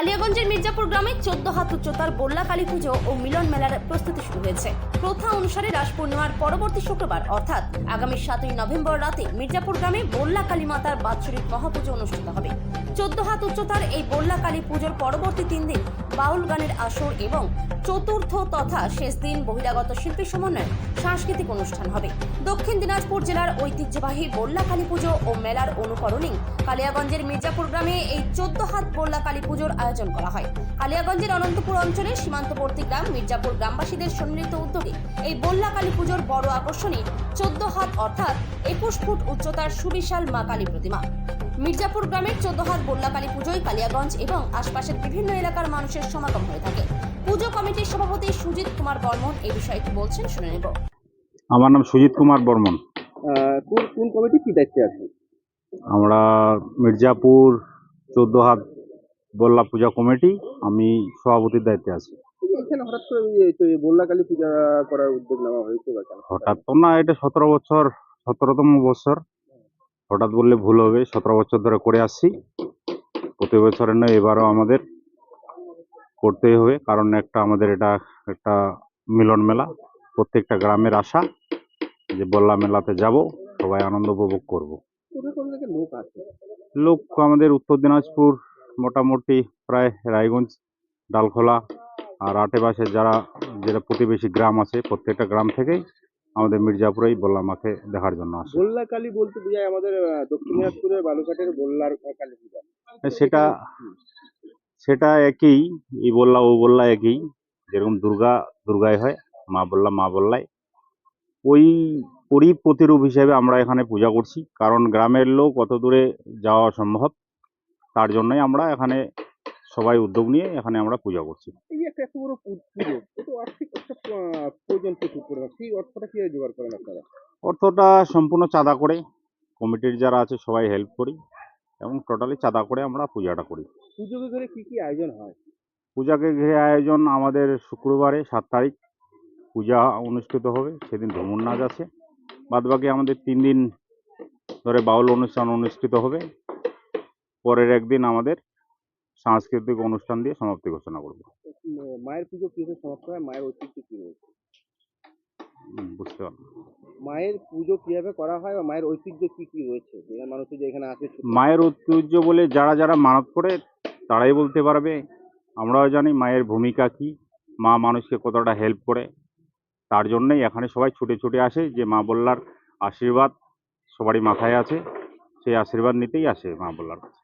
কালিয়াগঞ্জের মির্জাপুর গ্রামে চোদ্দ হাত উচ্চতার বল্লা কালী পুজো ও মিলন মেলার প্রস্তুতি শুরু হয়েছে। প্রথা অনুসারে রাস পূর্ণিমার পরবর্তী শুক্রবার, অর্থাৎ আগামী সাতই নভেম্বর রাতে মির্জাপুর গ্রামে বল্লা কালী মাতার বাৎসরিক মহাপুজো অনুষ্ঠিত হবে। চোদ্দ হাত উচ্চতার এই বল্লা কালী পুজোর পরবর্তী তিন দিন বাউল গানের আসর এবং চতুর্থ তথা শেষ দিন বহিরাগত শিল্পী সমন্বয়ে সাংস্কৃতিক অনুষ্ঠান হবে। দক্ষিণ দিনাজপুর জেলার ঐতিহ্যবাহী বল্লা কালী পুজো ও মেলার অনুকরণেই কালিয়াগঞ্জের মির্জাপুর গ্রামে এই চোদ্দ হাত বল্লা কালী পুজোর আয়োজন করা হয়। কালিয়াগঞ্জের অনন্তপুর অঞ্চলের সীমান্তবর্তী গ্রাম মির্জাপুর গ্রামবাসীদের সম্মিলিত উদ্যোগে এই বল্লা কালী পুজোর বড় আকর্ষণই চোদ্দ হাত অর্থাৎ একুশ ফুট উচ্চতার সুবিশাল মা কালী প্রতিমা। মির্জাপুর গ্রামের চোদ্দ হাত বল্লা কালী পুজোয় কালিয়াগঞ্জ এবং আশপাশের বিভিন্ন এলাকার মানুষের সমাগম হয়ে থাকে। পুজো কমিটির সভাপতি সুজিত কুমার বর্মন এই বিষয়ে কি বলছেন শুনে নেব। আমার নাম সুজিত কুমার বর্মন। কোন কমিটি কি দায়িত্বে আছে আমরা মির্জাপুর চোদ্দ হাত বল্লা পূজা কমিটি আমি সভাপতির দায়িত্বে আছি। এখানে হঠাৎ করে তো পূজা করার উদ্যোগ নেওয়া হয়েছে হঠাৎ তো না এটা সতেরো বছর সতেরোতম বছর। হঠাৎ বললে ভুল হবে সতেরো বছর ধরে করে আসছি। প্রতি বছরের নয় এবারও আমাদের করতেই হবে কারণ একটা আমাদের এটা একটা মিলন মেলা প্রত্যেকটা গ্রামের আশা যে বল্লা মেলাতে যাব সবাই আনন্দ উপভোগ করব। লোক আমাদের উত্তর দিনাজপুর মোটামুটি প্রায় রায়গঞ্জ ডালখোলা আর আশেপাশে যারা যেটা প্রতিবেশী গ্রাম আছে প্রত্যেকটা গ্রাম থেকেই আমাদের মির্জাপুরেই বললাম মাকে দেখার জন্য আসে। বল্লাকালী বলতে বোঝায় আমাদের দক্ষিণ দিনাজপুরের বালুঘাটের বল্লার কালী পূজা। সেটা সেটা একই ই বললা ও বললা একই যেরকম দুর্গা দুর্গায় হয় মা বললা মা বললাই। ওই ওরই প্রতিরূপ হিসেবে আমরা এখানে পূজা করছি কারণ গ্রামের লোক অত দূরে যাওয়া অসম্ভব। তার জন্যই আমরা এখানে সবাই উদ্যোগ নিয়ে এখানে আমরা পূজা করছি। এই একটা এত বড় পুজো তো আর্থিক একটা প্রয়োজন প্রচুর পরিমাণ সেই অর্থটা কীভাবে জোগাড় করেন আপনারা? অর্থটা সম্পূর্ণ চাঁদা করে কমিটির যারা আছে সবাই হেল্প করি এবং টোটালি চাঁদা করে আমরা পূজাটা করি। পুজোকে ঘিরে কি কি আয়োজন হয়? পূজাকে ঘিরে আয়োজন আমাদের শুক্রবারে সাত তারিখ পূজা অনুষ্ঠিত হবে সেদিন ধুমুর নাচ আছে। বাদবাকি আমাদের তিন দিন ধরে বাউল অনুষ্ঠান অনুষ্ঠিত হবে। পরের একদিন আমাদের সাংস্কৃতিক অনুষ্ঠান দিয়ে সমাপ্তি ঘোষণা করব। মায়ের পুজো কীভাবে সমাপ্ত হয়? মায়ের ঐতিহ্য কি রয়েছে? বুঝতে পারলাম। মায়ের পুজো কীভাবে করা হয় বা মায়ের ঐতিহ্য কি কি রয়েছে? মানুষ যে এখানে আসে মায়ের ঐতিহ্য বলে যারা যারা মানত করে তারাই বলতে পারবে। আমরাও জানি মায়ের ভূমিকা কি মা মানুষকে কতটা হেল্প করে। তার জন্যই এখানে সবাই ছুটে ছুটে আসে যে মা বল্লার আশীর্বাদ সবারই মাথায় আছে। সেই আশীর্বাদ নিতেই আসে মা বল্লার কাছে।